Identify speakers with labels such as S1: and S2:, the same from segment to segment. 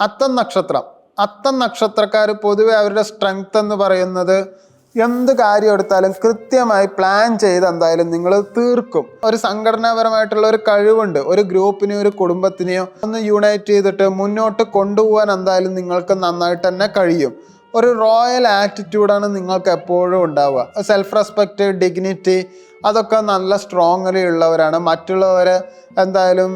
S1: അത്തം നക്ഷത്രം. അത്തം നക്ഷത്രക്കാർ പൊതുവെ അവരുടെ സ്ട്രെങ്ത് എന്ന് പറയുന്നത് എന്ത് കാര്യം എടുത്താലും കൃത്യമായി പ്ലാൻ ചെയ്ത് എന്തായാലും നിങ്ങൾ തീർക്കും. ഒരു സംഘടനാപരമായിട്ടുള്ള ഒരു കഴിവുണ്ട്. ഒരു ഗ്രൂപ്പിനെയോ ഒരു കുടുംബത്തിനെയോ ഒന്ന് യുണൈറ്റ് ചെയ്തിട്ട് മുന്നോട്ട് കൊണ്ടുപോകാൻ എന്തായാലും നിങ്ങൾക്ക് നന്നായിട്ട് തന്നെ കഴിയും. ഒരു റോയൽ ആറ്റിറ്റ്യൂഡാണ് നിങ്ങൾക്ക് എപ്പോഴും ഉണ്ടാവുക. സെൽഫ് റെസ്പെക്റ്റ് ഡിഗ്നിറ്റി അതൊക്കെ നല്ല സ്ട്രോങ്ങലി ഉള്ളവരാണ്. മറ്റുള്ളവരെ എന്തായാലും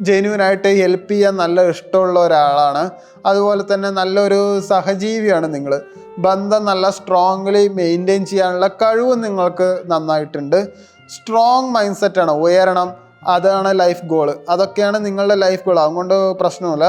S1: ജെന്യൂനായിട്ട് ഹെൽപ്പ് ചെയ്യാൻ നല്ല ഇഷ്ടമുള്ള ഒരാളാണ്. അതുപോലെ തന്നെ നല്ലൊരു സഹജീവിയാണ് നിങ്ങൾ ബന്ധം നല്ല സ്ട്രോങ്ലി മെയിന്റെയിൻ ചെയ്യാനുള്ള കഴിവ് നിങ്ങൾക്ക് നന്നായിട്ടുണ്ട്. സ്ട്രോങ് മൈൻഡ് സെറ്റാണ് ഉയരണം. അതാണ് ലൈഫ് ഗോൾ അതൊക്കെയാണ് നിങ്ങളുടെ ലൈഫ് ഗോൾ അതുകൊണ്ട് പ്രശ്നമില്ല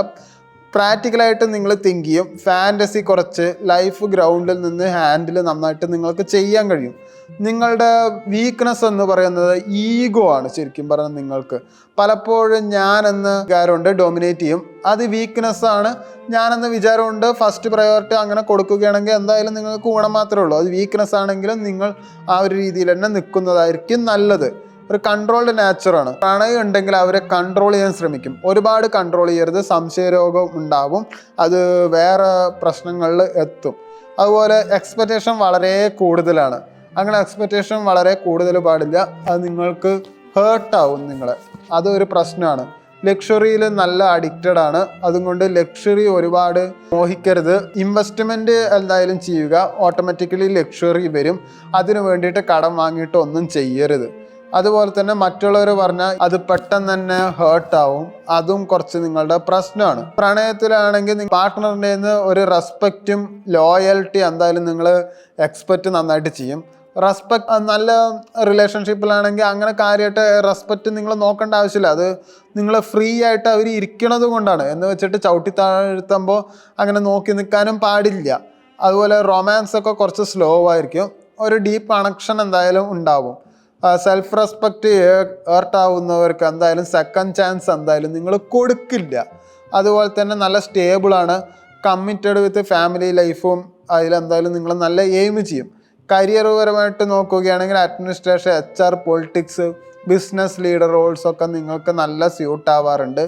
S1: പ്രാക്ടിക്കലായിട്ട് നിങ്ങൾ തിങ്ക് ചെയ്യും. ഫാന്റസി കുറച്ച് ലൈഫ് ഗ്രൗണ്ടിൽ നിന്ന് ഹാൻഡിൽ നന്നായിട്ട് നിങ്ങൾക്ക് ചെയ്യാൻ കഴിയും. നിങ്ങളുടെ വീക്ക്നെസ് എന്ന് പറയുന്നത് ഈഗോ ആണ് ശരിക്കും പറഞ്ഞാൽ നിങ്ങൾക്ക്. പലപ്പോഴും ഞാൻ എന്ന വിചാരമുണ്ട് ഡൊമിനേറ്റ് ചെയ്യും. അത് വീക്ക്നെസ് ആണ്. ഞാനെന്ന വിചാരമുണ്ട് ഫസ്റ്റ് പ്രയോറിറ്റി അങ്ങനെ കൊടുക്കുകയാണെങ്കിൽ എന്തായാലും നിങ്ങൾക്ക് ഗുണം മാത്രമേ ഉള്ളൂ. അത് വീക്ക്നെസ് ആണെങ്കിലും നിങ്ങൾ ആ ഒരു രീതിയിൽ തന്നെ നിൽക്കുന്നതായിരിക്കും നല്ലത്. ഒരു കൺട്രോൾഡ് നാച്ചറാണ് പ്രണയം ഉണ്ടെങ്കിൽ അവരെ കൺട്രോൾ ചെയ്യാൻ ശ്രമിക്കും. ഒരുപാട് കൺട്രോൾ ചെയ്യരുത്. സംശയരോഗം ഉണ്ടാവും. അത് വേറെ പ്രശ്നങ്ങളിൽ എത്തും. അതുപോലെ എക്സ്പെക്റ്റേഷൻ വളരെ കൂടുതലാണ്. അങ്ങനെ എക്സ്പെക്റ്റേഷൻ വളരെ കൂടുതൽ പാടില്ല. അത് നിങ്ങൾക്ക് ഹേർട്ടാവും നിങ്ങളെ. അതൊരു പ്രശ്നമാണ്. ലക്ഷറിയിൽ നല്ല അഡിക്റ്റഡ് ആണ്. അതുകൊണ്ട് ലക്ഷറി ഒരുപാട് മോഹിക്കരുത്. ഇൻവെസ്റ്റ്മെന്റ് എന്തായാലും ചെയ്യുക. ഓട്ടോമാറ്റിക്കലി ലക്ഷറി വരും. അതിനു വേണ്ടിയിട്ട് കടം വാങ്ങിയിട്ട് ഒന്നും ചെയ്യരുത്. അതുപോലെ തന്നെ മറ്റുള്ളവർ പറഞ്ഞാൽ അത് പെട്ടെന്ന് തന്നെ ഹേർട്ടാവും അതും കുറച്ച് നിങ്ങളുടെ പ്രശ്നമാണ്. പ്രണയത്തിലാണെങ്കിൽ പാർട്ട്ണറിന്റെ നിന്ന് ഒരു റെസ്പെക്റ്റും ലോയൽറ്റി എന്തായാലും നിങ്ങൾ എക്സ്പെക്റ്റ് നന്നായിട്ട് ചെയ്യും. റെസ്പെക്ട് നല്ല റിലേഷൻഷിപ്പിലാണെങ്കിൽ അങ്ങനെ കാര്യമായിട്ട് റെസ്പെക്റ്റ് നിങ്ങൾ നോക്കേണ്ട ആവശ്യമില്ല. അത് നിങ്ങൾ ഫ്രീ ആയിട്ട് അവർ ഇരിക്കണത് കൊണ്ടാണ്. എന്ന് വെച്ചിട്ട് ചവിട്ടി താഴ്ത്തുമ്പോൾ അങ്ങനെ നോക്കി നിൽക്കാനും പാടില്ല. അതുപോലെ റൊമാൻസ് ഒക്കെ കുറച്ച് സ്ലോ ആയിരിക്കും. ഒരു ഡീപ്പ് കണക്ഷൻ എന്തായാലും ഉണ്ടാവും. സെൽഫ് റെസ്പെക്റ്റ് ഏർട്ട് ആവുന്നവർക്ക് എന്തായാലും സെക്കൻഡ് ചാൻസ് എന്തായാലും നിങ്ങൾ കൊടുക്കില്ല. അതുപോലെ തന്നെ നല്ല സ്റ്റേബിളാണ് കമ്മിറ്റഡ് വിത്ത് ഫാമിലി ലൈഫും അതിലെന്തായാലും നിങ്ങൾ നല്ല എയിം ചെയ്യും. കരിയർ പരമായിട്ട് നോക്കുകയാണെങ്കിൽ administration H R politics business leader റോൾസൊക്കെ നിങ്ങൾക്ക് നല്ല suit ആവാറുണ്ട്.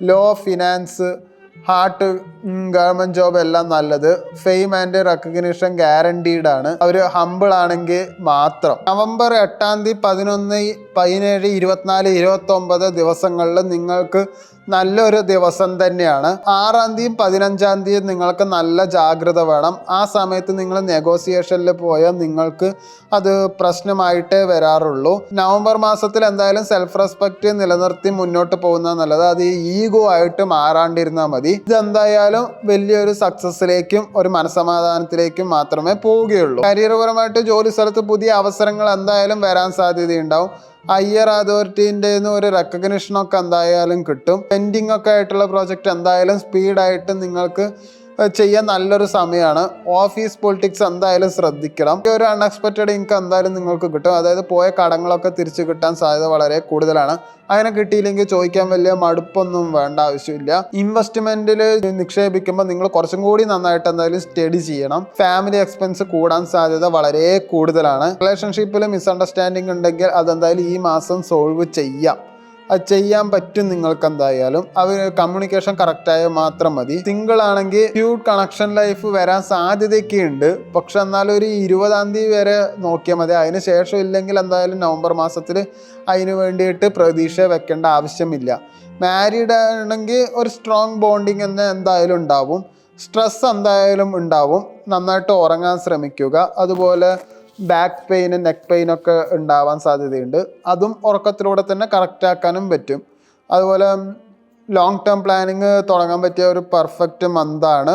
S1: Law finance heart government job എല്ലാം നല്ലത്. ഫെയിം ആൻഡ് റെക്കഗ്നിഷൻ ഗ്യാരണ്ടീഡ് ആണ്. അവർ ഹമ്പിൾ ആണെങ്കിൽ മാത്രം. നവംബർ എട്ടാം തീയതി പതിനൊന്ന് പതിനേഴ് ഇരുപത്തിനാല് ഇരുപത്തൊമ്പത് ദിവസങ്ങളിൽ നിങ്ങൾക്ക് നല്ലൊരു ദിവസം തന്നെയാണ്. ആറാം തീയതി പതിനഞ്ചാം തീയതി നിങ്ങൾക്ക് നല്ല ജാഗ്രത വേണം. ആ സമയത്ത് നിങ്ങൾ നെഗോസിയേഷനിൽ പോയാൽ നിങ്ങൾക്ക് അത് പ്രശ്നമായിട്ടേ വരാറുള്ളൂ. നവംബർ മാസത്തിൽ എന്തായാലും സെൽഫ് റെസ്പെക്റ്റ് നിലനിർത്തി മുന്നോട്ട് പോകുന്നത് നല്ലത്. അത് ഈഗോ ആയിട്ട് മാറാണ്ടിരുന്നാൽ മതി. ഇതെന്തായാലും വലിയൊരു സക്സസ്സിലേക്കും ഒരു മനസമാധാനത്തിലേക്കും മാത്രമേ പോവുകയുള്ളൂ. കരിയർപരമായിട്ട് ജോലി സ്ഥലത്ത് പുതിയ അവസരങ്ങൾ എന്തായാലും വരാൻ സാധ്യതയുണ്ടാവും. ഹയർ അതോറിറ്റീന്റെ ഒരു റെക്കഗ്നിഷനൊക്കെ എന്തായാലും കിട്ടും. പെൻഡിങ് ഒക്കെ ആയിട്ടുള്ള പ്രോജക്റ്റ് എന്തായാലും സ്പീഡായിട്ട് നിങ്ങൾക്ക് ചെയ്യാൻ നല്ലൊരു സമയമാണ്. ഓഫീസ് പൊളിറ്റിക്സ് എന്തായാലും ശ്രദ്ധിക്കണം. ഒരു അൺഎക്സ്പെക്റ്റഡ് ഇൻകം എന്തായാലും നിങ്ങൾക്ക് കിട്ടും. അതായത് പോയ കടങ്ങളൊക്കെ തിരിച്ചു കിട്ടാൻ സാധ്യത വളരെ കൂടുതലാണ്. അങ്ങനെ കിട്ടിയില്ലെങ്കിൽ ചോദിക്കാൻ വലിയ മടുപ്പൊന്നും വേണ്ട ആവശ്യമില്ല. ഇൻവെസ്റ്റ്മെന്റിൽ നിക്ഷേപിക്കുമ്പോൾ നിങ്ങൾ കുറച്ചും കൂടി നന്നായിട്ട് എന്തായാലും സ്റ്റഡി ചെയ്യണം. ഫാമിലി എക്സ്പെൻസ് കൂടാൻ സാധ്യത വളരെ കൂടുതലാണ്. റിലേഷൻഷിപ്പിൽ മിസ്അണ്ടർസ്റ്റാൻഡിങ് ഉണ്ടെങ്കിൽ അതെന്തായാലും ഈ മാസം സോൾവ് ചെയ്യാം. അത് ചെയ്യാൻ പറ്റും നിങ്ങൾക്ക് എന്തായാലും അവർ കമ്മ്യൂണിക്കേഷൻ കറക്റ്റായാൽ മാത്രം മതി. സിംഗിൾ ആണെങ്കിൽ ക്യൂട്ട് കണക്ഷൻ ലൈഫ് വരാൻ സാധ്യതയൊക്കെ ഉണ്ട് പക്ഷെ എന്നാലും ഒരു ഇരുപതാം തീയതി വരെ നോക്കിയാൽ മതി. അതിന് ശേഷം ഇല്ലെങ്കിൽ എന്തായാലും നവംബർ മാസത്തിൽ അതിന് വേണ്ടിയിട്ട് പ്രതീക്ഷ വെക്കേണ്ട ആവശ്യമില്ല. മാരീഡ് ആണെങ്കിൽ ഒരു സ്ട്രോങ് ബോണ്ടിങ് എന്ന് എന്തായാലും ഉണ്ടാവും. സ്ട്രെസ് എന്തായാലും ഉണ്ടാവും. നന്നായിട്ട് ഉറങ്ങാൻ ശ്രമിക്കുക. അതുപോലെ ബാക്ക് പെയിന് നെക്ക് പെയിൻ ഒക്കെ ഉണ്ടാവാൻ സാധ്യതയുണ്ട്. അതും ഉറക്കത്തിലൂടെ തന്നെ കറക്റ്റ് ആക്കാനും പറ്റും. അതുപോലെ ലോങ് ടേം പ്ലാനിങ് തുടങ്ങാൻ പറ്റിയ ഒരു പെർഫെക്റ്റ് മന്താണ്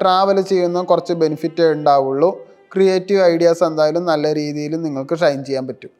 S1: ട്രാവൽ ചെയ്യുന്ന കുറച്ച് ബെനിഫിറ്റ് ഉണ്ടാവുള്ളൂ. ക്രിയേറ്റീവ് ഐഡിയാസ് എന്തായാലും നല്ല രീതിയിൽ നിങ്ങൾക്ക് ഷൈൻ ചെയ്യാൻ പറ്റും.